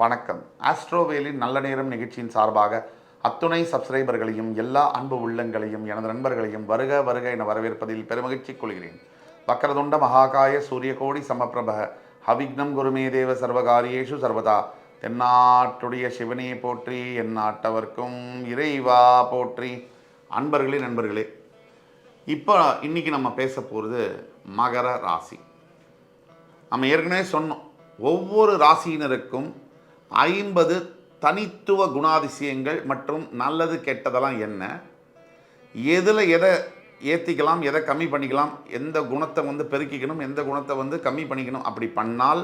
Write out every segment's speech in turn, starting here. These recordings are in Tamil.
வணக்கம். ஆஸ்ட்ரோவேலின் நல்ல நேரம் நிகழ்ச்சியின் சார்பாக அத்துணை சப்ஸ்கிரைபர்களையும் எல்லா அன்பு உள்ளங்களையும் எனது நண்பர்களையும் வருக வருக என வரவேற்பதில் பெருமகிழ்ச்சி கொள்கிறேன். வக்கரதுண்ட மகாகாய சூரியகோடி சமப்பிரப ஹவிக்னம் குருமே தேவ சர்வகாரியேஷு சர்வதா. தென்னாட்டுடைய சிவனே போற்றி என் நாட்டவர்க்கும் இறைவா போற்றி. அன்பர்களே நண்பர்களே இப்போ இன்றைக்கி நம்ம பேச போகிறது மகர ராசி. நம்ம ஏற்கனவே சொன்னோம் ஒவ்வொரு ராசியினருக்கும் ஐம்பது தனித்துவ குணாதிசயங்கள் மற்றும் நல்லது கெட்டதெல்லாம் என்ன? எதில் எதை ஏற்றிக்கலாம் எதை கம்மி பண்ணிக்கலாம் எந்த குணத்தை வந்து பெருக்கிக்கணும் எந்த குணத்தை வந்து கம்மி பண்ணிக்கணும் அப்படி பண்ணால்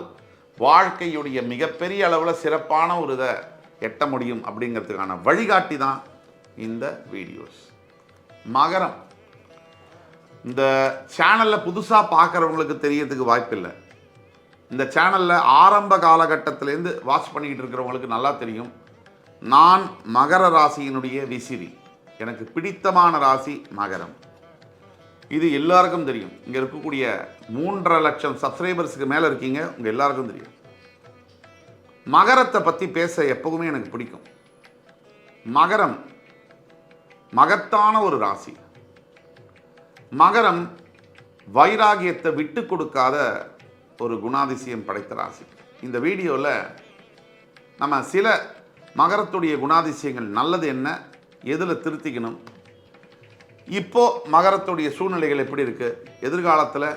வாழ்க்கையுடைய மிகப்பெரிய அளவில் சிறப்பான ஒரு இதை எட்ட முடியும் அப்படிங்கிறதுக்கான வழிகாட்டி தான் இந்த வீடியோஸ். மகரம். இந்த சேனலில் புதுசாக பார்க்குறவங்களுக்கு தெரியறதுக்கு வாய்ப்பில்லை. இந்த சேனலில் ஆரம்ப காலகட்டத்திலேருந்து வாட்ச் பண்ணிக்கிட்டு இருக்கிறவங்களுக்கு நல்லா தெரியும். நான் மகர ராசியினுடைய விசிறி. எனக்கு பிடித்தமான ராசி மகரம். இது எல்லாருக்கும் தெரியும். இங்கே இருக்கக்கூடிய மூன்றரை லட்சம் சப்ஸ்கிரைபர்ஸுக்கு மேலே இருக்கீங்க உங்கள் எல்லாருக்கும் தெரியும். மகரத்தை பற்றி பேச எப்போவுமே எனக்கு பிடிக்கும். மகரம் மகத்தான ஒரு ராசி. மகரம் வைராகியத்தை விட்டு கொடுக்காத ஒரு குணாதிசயம் படைத்த ராசி. இந்த வீடியோவில் நம்ம சில மகரத்துடைய குணாதிசயங்கள் நல்லது என்ன எதில் திருத்திக்கணும் இப்போ மகரத்துடைய சூழ்நிலைகள் எப்படி இருக்குது எதிர்காலத்தில்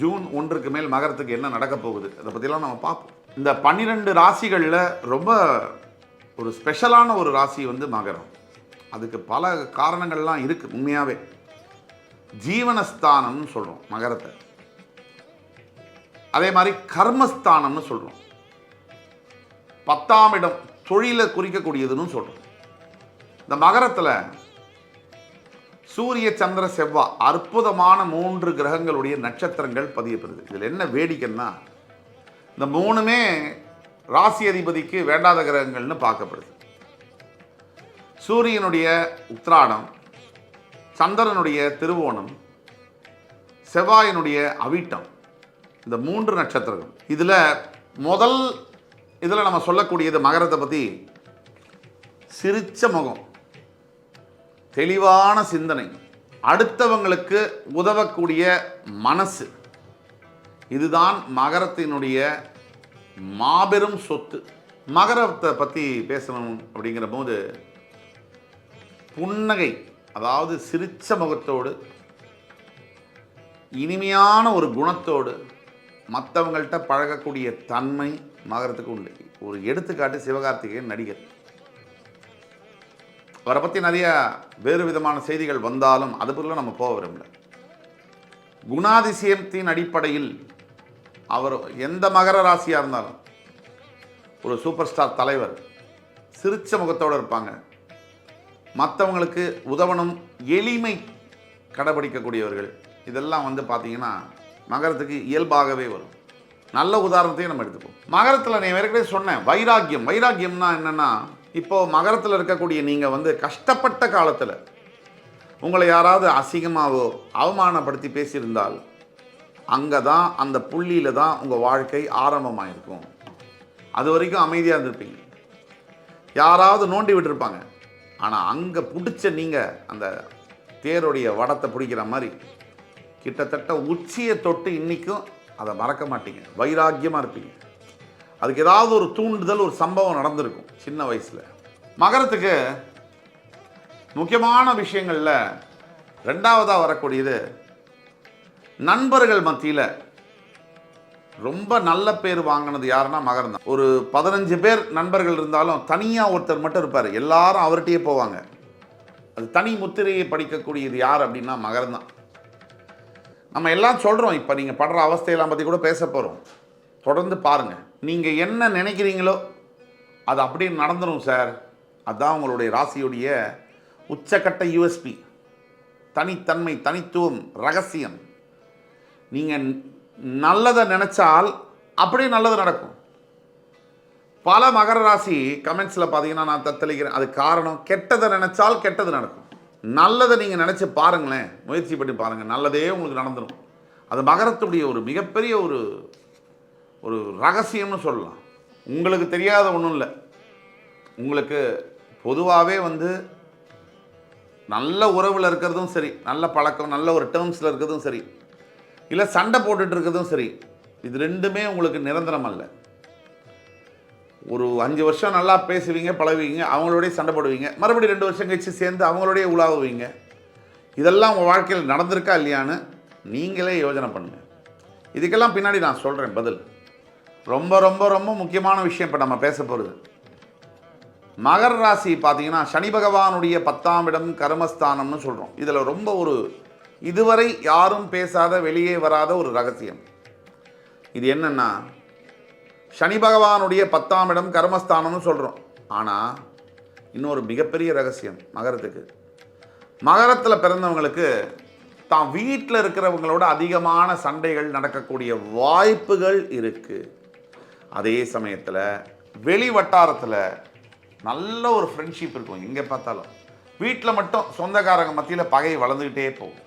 ஜூன் ஒன்றுக்கு மேல் மகரத்துக்கு என்ன நடக்க போகுது அதை பற்றிலாம் நம்ம பார்ப்போம். இந்த பன்னிரெண்டு ராசிகளில் ரொம்ப ஒரு ஸ்பெஷலான ஒரு ராசி வந்து மகரம். அதுக்கு பல காரணங்கள்லாம் இருக்குது உண்மையாகவே ஜீவனஸ்தானம்னு சொல்கிறோம் மகரத்தை. அதே மாதிரி கர்மஸ்தானம்னு சொல்கிறோம் பத்தாம் இடம் தொழிலை குறிக்கக்கூடியதுன்னு சொல்கிறோம் இந்த மகரத்தில் சூரிய சந்திர செவ்வாய் அற்புதமான மூன்று கிரகங்களுடைய நட்சத்திரங்கள் பதியப்படுது. இதில் என்ன வேடிக்கைன்னா இந்த மூணுமே ராசி அதிபதிக்கு வேண்டாத கிரகங்கள்னு பார்க்கப்படுது. சூரியனுடைய உத்ராடம் சந்திரனுடைய திருவோணம் செவ்வாயினுடைய அவிட்டம் இந்த மூன்று நட்சத்திரங்கள். இதில் முதல் இதில் நம்ம சொல்லக்கூடியது மகரத்தை பற்றி சிரிச்ச முகம் தெளிவான சிந்தனை அடுத்தவங்களுக்கு உதவக்கூடிய மனசு. இதுதான் மகரத்தினுடைய மாபெரும் சொத்து. மகரத்தை பற்றி பேசணும் அப்படிங்கிற போது புன்னகை அதாவது சிரிச்ச முகத்தோடு இனிமையான ஒரு குணத்தோடு மற்றவங்கள்ட்ட பழகக்கூடிய தன்மை மகரத்துக்கு உண்டு. ஒரு எடுத்துக்காட்டு சிவகார்த்திகேயன் நடிகர். அவரை பற்றி நிறைய வேறு விதமான செய்திகள் வந்தாலும் அதுக்குள்ளே நம்ம போக விரும்பல. குணாதிசயத்தின் அடிப்படையில் அவர் எந்த மகர ராசியாக இருந்தாலும் ஒரு சூப்பர் ஸ்டார் தலைவர் சிரிச்ச முகத்தோடு இருப்பாங்க. மற்றவங்களுக்கு உதவணும் எளிமை கடைபிடிக்கக்கூடியவர்கள். இதெல்லாம் வந்து பார்த்தீங்கன்னா மகரத்துக்கு இயல்பாகவே வரும். நல்ல உதாரணத்தையும் நம்ம எடுத்துப்போம். மகரத்தில் நான் ஏற்கனவே சொன்னேன் வைராக்கியம். வைராக்கியம்னா என்னென்னா இப்போது மகரத்தில் இருக்கக்கூடிய நீங்கள் வந்து கஷ்டப்பட்ட காலத்தில் உங்களை யாராவது அசிங்கமாகவோ அவமானப்படுத்தி பேசியிருந்தால் அங்கே தான் அந்த புள்ளியில் தான் உங்கள் வாழ்க்கை ஆரம்பமாக இருக்கும் அது வரைக்கும் அமைதியாக இருந்திருப்பீங்க. யாராவது நோண்டி விட்டுருப்பாங்க. ஆனால் அங்கே பிடிச்ச நீங்கள் அந்த தேருடைய வடத்தை பிடிக்கிற மாதிரி கிட்டத்தட்ட உச்சியை தொட்டு இன்றைக்கும் அதை மறக்க மாட்டீங்க. வைராக்கியமாக இருப்பீங்க. அதுக்கு ஏதாவது ஒரு தூண்டுதல் ஒரு சம்பவம் நடந்திருக்கும் சின்ன வயசில். மகரத்துக்கு முக்கியமான விஷயங்களில் ரெண்டாவதாக வரக்கூடியது நண்பர்கள் மத்தியில் ரொம்ப நல்ல பேர் வாங்கினது யாருன்னா மகரம் தான். ஒரு பதினஞ்சு பேர் நண்பர்கள் இருந்தாலும் தனியாக ஒருத்தர் மட்டும் இருப்பார். எல்லாரும் அவர்கிட்டயே போவாங்க. அது தனி முத்திரையை படிக்கக்கூடியது யார் அப்படின்னா மகரம் தான். நம்ம எல்லாம் சொல்கிறோம் இப்போ நீங்கள் படுற அவஸ்தையெல்லாம் பற்றி கூட பேச போகிறோம் தொடர்ந்து பாருங்கள் நீங்கள் என்ன நினைக்கிறீங்களோ அது அப்படியே நடந்துடும் சார். அதுதான் உங்களுடைய ராசியுடைய உச்சக்கட்ட யூஎஸ்பி தனித்தன்மை தனித்துவம் ரகசியம். நீங்கள் நல்லதை நினச்சால் அப்படியே நல்லது நடக்கும். பல மகர ராசி கமெண்ட்ஸில் பார்த்தீங்கன்னா நான் தத்தளிக்கிறேன். அது காரணம் கெட்டதை நினச்சால் கெட்டது நடக்கும். நல்லதை நீங்கள் நினச்சி பாருங்களேன். முயற்சி பண்ணி பாருங்கள் நல்லதே உங்களுக்கு நடந்துடும் அது மகரத்துடைய ஒரு மிகப்பெரிய ஒரு ஒரு ரகசியம்னு சொல்லலாம். உங்களுக்கு தெரியாத ஒன்றும் இல்லை. உங்களுக்கு பொதுவாகவே வந்து நல்ல உறவில் இருக்கிறதும் சரி நல்ல பழக்கம் நல்ல ஒரு டேர்ம்ஸில் இருக்கிறதும் சரி இல்லை சண்டை போட்டுட்டு இருக்கிறதும் சரி இது ரெண்டுமே உங்களுக்கு நிரந்தரம் அல்ல. ஒரு அஞ்சு வருஷம் நல்லா பேசுவீங்க பழகுவீங்க அவங்களோடய சண்டை போடுவீங்க. மறுபடியும் ரெண்டு வருஷம் கழிச்சு சேர்ந்து அவங்களோடய உலாவுவீங்க. இதெல்லாம் உங்கள் வாழ்க்கையில் நடந்திருக்கா இல்லையான்னு நீங்களே யோசனை பண்ணுங்க. இதுக்கெல்லாம் பின்னாடி நான் சொல்கிறேன் பதில். ரொம்ப ரொம்ப ரொம்ப முக்கியமான விஷயம் இப்போ நம்ம பேச போகிறது மகர ராசி பார்த்தீங்கன்னா சனி பகவானுடைய பத்தாம் இடம் கர்மஸ்தானம்னு சொல்கிறோம் இதில் ரொம்ப ஒரு இதுவரை யாரும் பேசாத வெளியே வராத ஒரு ரகசியம். இது என்னென்னா சனி பகவானுடைய பத்தாம் இடம் கர்மஸ்தானம்னு சொல்கிறோம் ஆனால் இன்னொரு மிகப்பெரிய ரகசியம் மகரத்துக்கு. மகரத்தில் பிறந்தவங்களுக்கு தான் வீட்டில் இருக்கிறவங்களோட அதிகமான சண்டைகள் நடக்கக்கூடிய வாய்ப்புகள் இருக்குது அதே சமயத்தில் வெளி வட்டாரத்தில் நல்ல ஒரு ஃப்ரெண்ட்ஷிப் இருக்கும் எங்கே பார்த்தாலும். வீட்டில் மட்டும் சொந்தக்காரங்க மத்தியில் பகை வளர்ந்துக்கிட்டே போகும்.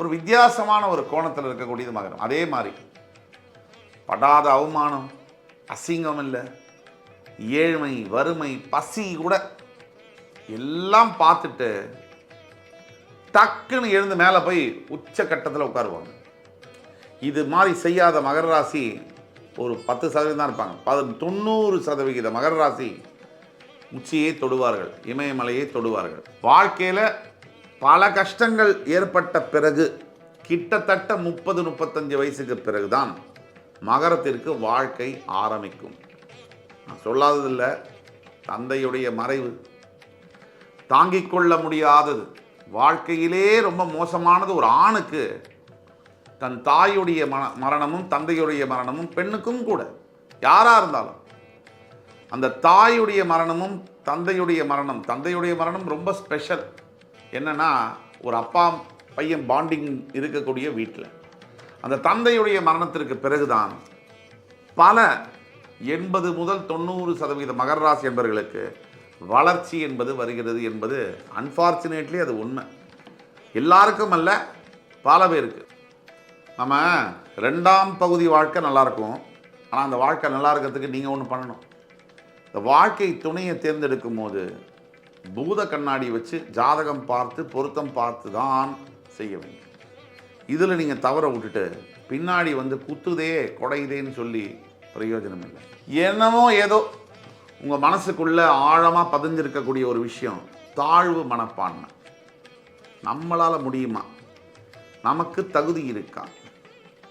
ஒரு வித்தியாசமான ஒரு கோணத்தில் இருக்கக்கூடியது மகரம். அதே மாதிரி படாத அவமானம் அசிங்கம் இல்லை ஏழ்மை வறுமை பசி கூட எல்லாம் பார்த்துட்டு டக்குன்னு எழுந்து மேலே போய் உச்சக்கட்டத்தில் உட்காருவாங்க. இது மாதிரி செய்யாத மகர ராசி ஒரு பத்து சதவீதம் தான் இருப்பாங்க. பது தொண்ணூறு சதவிகித மகர ராசி உச்சியை தொடுவார்கள் இமயமலையை தொடுவார்கள். வாழ்க்கையில் பல கஷ்டங்கள் ஏற்பட்ட பிறகு கிட்டத்தட்ட முப்பது முப்பத்தஞ்சு வயசுக்கு பிறகுதான் மகரத்திற்கு வாழ்க்கை ஆரம்பிக்கும். நான் சொல்லாததில்லை தந்தையுடைய மறைவு. தாங்கிக் கொள்ள முடியாதது. வாழ்க்கையிலே ரொம்ப மோசமானது ஒரு ஆணுக்கு தன் தாயுடைய மன மரணமும் தந்தையுடைய மரணமும் பெண்ணுக்கும் கூட யாராக இருந்தாலும். அந்த தாயுடைய மரணமும் தந்தையுடைய மரணம் தந்தையுடைய மரணம் ரொம்ப ஸ்பெஷல் என்னென்னா ஒரு அப்பா பையன் பாண்டிங் இருக்கக்கூடிய வீட்டில் அந்த தந்தையுடைய மரணத்திற்கு பிறகுதான் பல எண்பது முதல் தொண்ணூறு சதவீத மகர ராசி என்பவர்களுக்கு வளர்ச்சி என்பது வருகிறது என்பது அன்ஃபார்ச்சுனேட்லி அது உண்மை. எல்லாருக்கும் அல்ல பல பேருக்கு. நம்ம ரெண்டாம் பகுதி வாழ்க்கை நல்லாயிருக்கும் ஆனால் அந்த வாழ்க்கை நல்லா இருக்கிறதுக்கு நீங்கள் ஒன்று பண்ணணும். இந்த வாழ்க்கை துணையை தேர்ந்தெடுக்கும் போது பூத கண்ணாடி வச்சு ஜாதகம் பார்த்து பொருத்தம் பார்த்து தான் செய்ய வேண்டும். இதில் நீங்கள் தவற விட்டுட்டு பின்னாடி வந்து குத்துதே கொடையுதேன்னு சொல்லி பிரயோஜனம் இல்லை. என்னமோ ஏதோ உங்கள் மனசுக்குள்ள ஆழமாக பதிஞ்சிருக்கக்கூடிய ஒரு விஷயம் தாழ்வு மனப்பான்மை. நம்மளால் முடியுமா? நமக்கு தகுதி இருக்கா?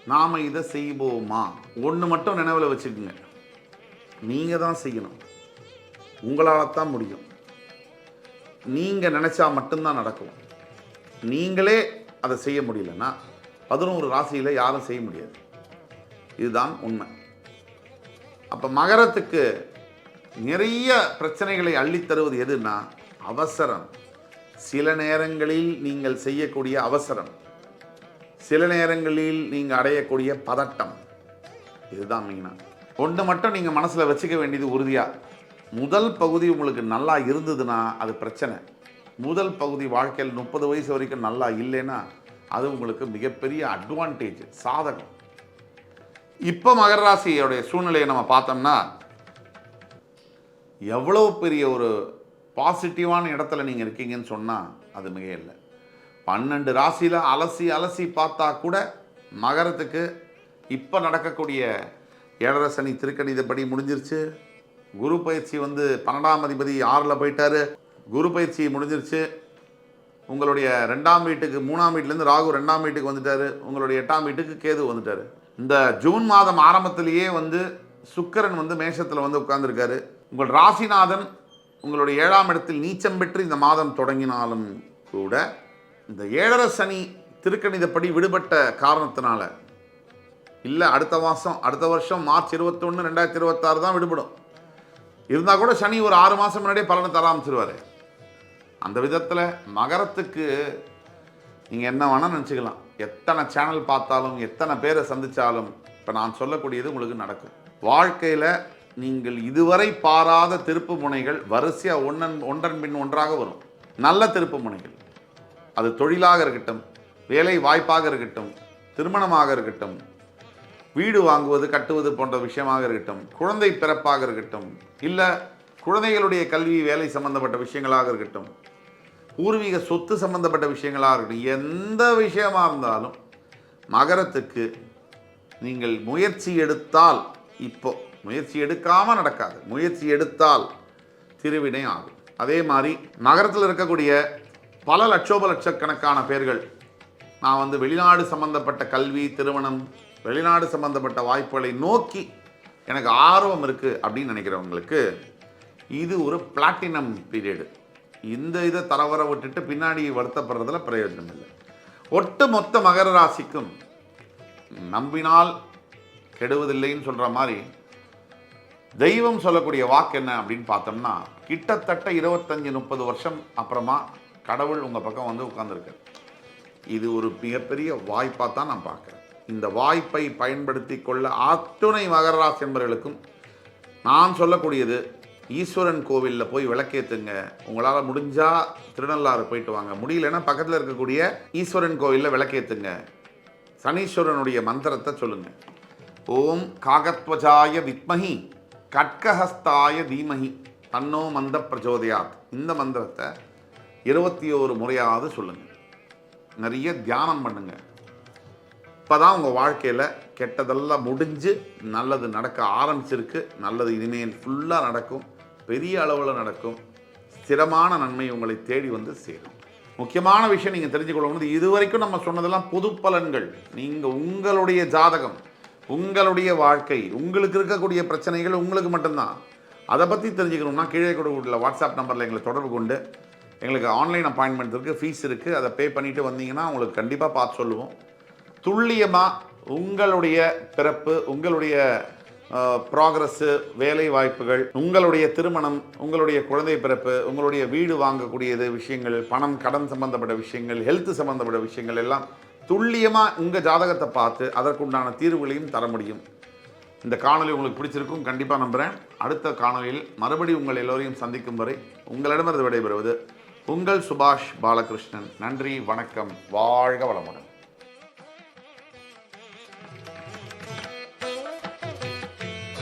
நாம் இதை செய்வோமா? ஒன்று மட்டும் நினைவில் வச்சுக்கோங்க. நீங்கள் தான் செய்யணும். உங்களால் தான் முடியும். நீங்கள் நினச்சா மட்டும்தான் நடக்கும். நீங்களே அதை செய்ய முடியலன்னா பதினோரு ராசியில் யாரும் செய்ய முடியாது. இதுதான் உண்மை. அப்போ மகரத்துக்கு நிறைய பிரச்சனைகளை அள்ளித்தருவது எதுன்னா அவசரம். சில நேரங்களில் நீங்கள் செய்யக்கூடிய அவசரம். சில நேரங்களில் நீங்கள் அடையக்கூடிய பதட்டம். இதுதான் மெயினாக ஒன்று மட்டும் நீங்கள் மனசில் வச்சுக்க வேண்டியது உறுதியாக முதல் பகுதி உங்களுக்கு நல்லா இருந்ததுன்னா அது பிரச்சனை. முதல் பகுதி வாழ்க்கையில் முப்பது வயசு வரைக்கும் நல்லா இல்லைன்னா அது உங்களுக்கு மிகப்பெரிய அட்வான்டேஜ் சாதகம். இப்போ மகர ராசியோடைய சூழ்நிலையை நம்ம பார்த்தோம்னா எவ்வளோ பெரிய ஒரு பாசிட்டிவான இடத்துல நீங்கள் இருக்கீங்கன்னு சொன்னால் அது மிக இல்லை பன்னெண்டு ராசியில் அலசி அலசி பார்த்தா கூட மகரத்துக்கு இப்போ நடக்கக்கூடிய ஏழரை சனி திருக்கணிதப்படி முடிஞ்சிருச்சு. குரு பயிற்சி வந்து பன்னெண்டாம் அதிபதி ஆறில் போயிட்டாரு. குரு பயிற்சி முடிஞ்சிருச்சு. உங்களுடைய ரெண்டாம் வீட்டுக்கு மூணாம் வீட்டிலேருந்து ராகு ரெண்டாம் வீட்டுக்கு வந்துட்டாரு. உங்களுடைய எட்டாம் வீட்டுக்கு கேது வந்துட்டாரு. இந்த ஜூன் மாதம் ஆரம்பத்திலேயே வந்து சுக்கரன் வந்து மேஷத்தில் வந்து உட்கார்ந்துருக்காரு. உங்கள் ராசிநாதன் உங்களுடைய ஏழாம் இடத்தில் நீச்சம் பெற்று இந்த மாதம் தொடங்கினாலும் கூட இந்த ஏழரை சனி திருக்கணிதப்படி விடுபட்ட காரணத்தினால இல்லை அடுத்த மாதம் அடுத்த வருஷம் மார்ச் இருபத்தொன்று ரெண்டாயிரத்தி இருபத்தாறு தான் விடுபடும். இருந்தால் கூட சனி ஒரு ஆறு மாதம் முன்னாடியே பலனை தர ஆரம்பிச்சிருவாரு. அந்த விதத்தில் மகரத்துக்கு நீங்கள் என்ன வேணால் நினச்சிக்கலாம். எத்தனை சேனல் பார்த்தாலும் எத்தனை பேரை சந்தித்தாலும் இப்போ நான் சொல்லக்கூடியது உங்களுக்கு நடக்கும். வாழ்க்கையில் நீங்கள் இதுவரை பாராத திருப்பு முனைகள் வரிசையாக ஒன்றன் ஒன்றன் பின் ஒன்றாக வரும். நல்ல திருப்பு முனைகள். அது தொழிலாக இருக்கட்டும் வேலை வாய்ப்பாக இருக்கட்டும் திருமணமாக இருக்கட்டும் வீடு வாங்குவது கட்டுவது போன்ற விஷயமாக இருக்கட்டும் குழந்தை பிறப்பாக இருக்கட்டும் இல்லை குழந்தைகளுடைய கல்வி வேலை சம்பந்தப்பட்ட விஷயங்களாக இருக்கட்டும் பூர்வீக சொத்து சம்பந்தப்பட்ட விஷயங்களாக இருக்கட்டும் எந்த விஷயமாக இருந்தாலும் மகரத்துக்கு நீங்கள் முயற்சி எடுத்தால் இப்போ முயற்சி எடுக்காமல் நடக்காது. முயற்சி எடுத்தால் திருவினை ஆகும். அதே மாதிரி நகரத்தில் இருக்கக்கூடிய பல லட்சோப லட்சக்கணக்கான பேர்கள் நான் வந்து வெளிநாடு சம்பந்தப்பட்ட கல்வி திருமணம் வெளிநாடு சம்பந்தப்பட்ட வாய்ப்புகளை நோக்கி எனக்கு ஆர்வம் இருக்குது அப்படின்னு நினைக்கிறவங்களுக்கு இது ஒரு பிளாட்டினம் பீரியடு. இந்த இதை தரவர விட்டுட்டு பின்னாடி வருத்தப்படுறதுல பிரயோஜனம் இல்லை. ஒட்டு மொத்த மகர ராசிக்கும் நம்பினால் கெடுவதில்லைன்னு சொல்கிற மாதிரி தெய்வம் சொல்லக்கூடிய வாக்கு என்ன அப்படின்னு பார்த்தோம்னா கிட்டத்தட்ட இருபத்தஞ்சி முப்பது வருஷம் அப்புறமா கடவுள் உங்கள் பக்கம் வந்து உட்காந்துருக்கு இது ஒரு மிகப்பெரிய வாய்ப்பாக தான் நான் பார்க்குறேன். இந்த வாய்ப்பை பயன்படுத்தி கொள்ள அத்துணை மகர ராசி என்பவர்களுக்கும் நான் சொல்லக்கூடியது ஈஸ்வரன் கோவிலில் போய் விளக்கேத்துங்க. உங்களால் முடிஞ்சால் திருநள்ளாறு போயிட்டு வாங்க. முடியலன்னா பக்கத்தில் இருக்கக்கூடிய ஈஸ்வரன் கோவிலில் விளக்கேத்துங்க. சனீஸ்வரனுடைய மந்திரத்தை சொல்லுங்க. ஓம் காகத்வஜாய வித்மஹி கட்கஹஸ்தாய தீமஹி தன்னோ மந்த பிரச்சோதயாத். இந்த மந்திரத்தை இருபத்தி ஒரு முறையாவது சொல்லுங்கள் நிறைய தியானம் பண்ணுங்க. இப்போதான் உங்கள் வாழ்க்கையில் கெட்டதெல்லாம் முடிஞ்சு நல்லது நடக்க ஆரம்பிச்சிருக்கு. நல்லது இனிமேல் ஃபுல்லாக நடக்கும். பெரிய அளவில் நடக்கும். ஸ்திரமான நன்மை உங்களை தேடி வந்து சேரும். முக்கியமான விஷயம் நீங்கள் தெரிஞ்சுக்கொள்ளணும் இது வரைக்கும் நம்ம சொன்னதெல்லாம் பொது பலன்கள். நீங்கள் உங்களுடைய ஜாதகம் உங்களுடைய வாழ்க்கை உங்களுக்கு இருக்கக்கூடிய பிரச்சனைகள் உங்களுக்கு மட்டும்தான். அதை பற்றி தெரிஞ்சுக்கணும்னா கீழே கொடுக்கக்கூடிய வாட்ஸ்அப் நம்பரில் எங்களை தொடர்பு கொண்டு எங்களுக்கு ஆன்லைன் அப்பாயின்மெண்ட் இருக்குது ஃபீஸ் இருக்குது அதை பே பண்ணிவிட்டு வந்தீங்கன்னா உங்களுக்கு கண்டிப்பாக பார்த்து சொல்லுவோம். துல்லியமாக உங்களுடைய பிறப்பு உங்களுடைய ப்ராக்ரஸ்ஸு வேலை வாய்ப்புகள் உங்களுடைய திருமணம் உங்களுடைய குழந்தை பிறப்பு உங்களுடைய வீடு வாங்கக்கூடியது விஷயங்கள் பணம் கடன் சம்பந்தப்பட்ட விஷயங்கள் ஹெல்த் சம்பந்தப்பட்ட விஷயங்கள் எல்லாம் துல்லியமாக உங்கள் ஜாதகத்தை பார்த்து அதற்குண்டான தீர்வுகளையும் தர முடியும். இந்த காணொலி உங்களுக்கு பிடிச்சிருக்கும் கண்டிப்பாக நம்புகிறேன் அடுத்த காணொளியில் மறுபடியும் உங்கள் எல்லோரையும் சந்திக்கும் வரை உங்களிடமிருந்து விடைபெறுவது உங்கள் சுபாஷ் பாலகிருஷ்ணன். நன்றி வணக்கம் வாழ்க வளமுடன்.